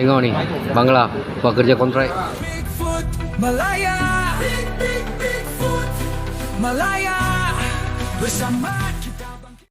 Tengok ni, Bangla buat kerja kontrak. Bigfoot Malaya Malaya Bersama kita bangkit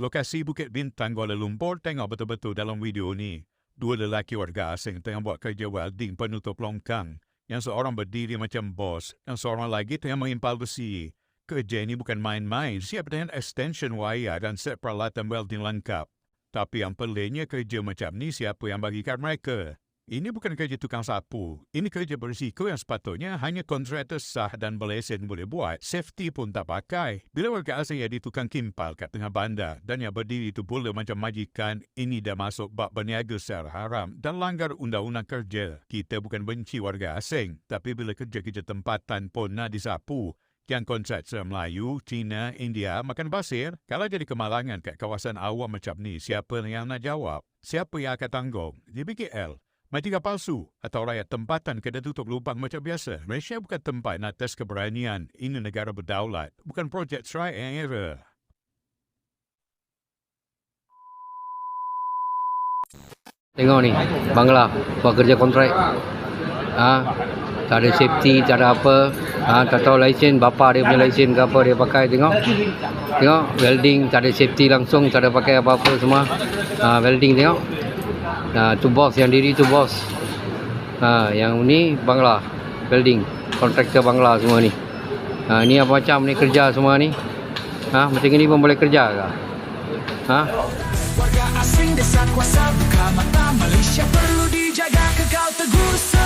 Lokasi Bukit Bintang, Kuala Lumpur tengok betul-betul dalam video ni. Dua lelaki warga asing tengah buat kerja welding penutup longkang. Yang seorang berdiri macam bos dan seorang lagi tengah mengimpal besi. Kerja ini bukan main-main, siap dengan extension wire dan set peralatan welding lengkap. Tapi yang peliknya kerja macam ni siapa yang bagikan mereka? Ini bukan kerja tukang sapu. Ini kerja berisiko yang sepatutnya hanya kontraktor sah dan berlesen boleh buat. Safety pun tak pakai. Bila warga asing jadi tukang kimpal kat tengah bandar dan yang berdiri itu pula macam majikan, ini dah masuk bab berniaga secara haram dan langgar undang-undang kerja. Kita bukan benci warga asing. Tapi bila kerja-kerja tempatan pun nak disapu, yang kontraktor Melayu, Cina, India makan pasir, kalau jadi kemalangan kat kawasan awam macam ni, siapa yang nak jawab? Siapa yang akan tanggung? Di BKL, Mai tiga palsu atau rakyat tempatan kena tutup lubang macam biasa. Malaysia bukan tempat nak tes keberanian. Ini negara berdaulat. Bukan projek try and error. Tengok ni, Bangla buat kerja kontrak. Ha, tak ada safety, tak ada apa. Ha, tak tahu lesen, bapa dia punya lesen ke apa dia pakai. Tengok. Tengok, welding, tak ada safety langsung, tak ada pakai apa-apa semua. Ha, welding tengok. Ha, tu bos yang diri tu bos. Ha, yang ni Bangla, welding. Kontraktor Bangla semua ni. Ha, ni apa macam ni kerja semua ni. Ha, macam ni pun boleh kerja ke? Ha? Warga asing desa kuasa buka mata Malaysia perlu dijaga kekal teguh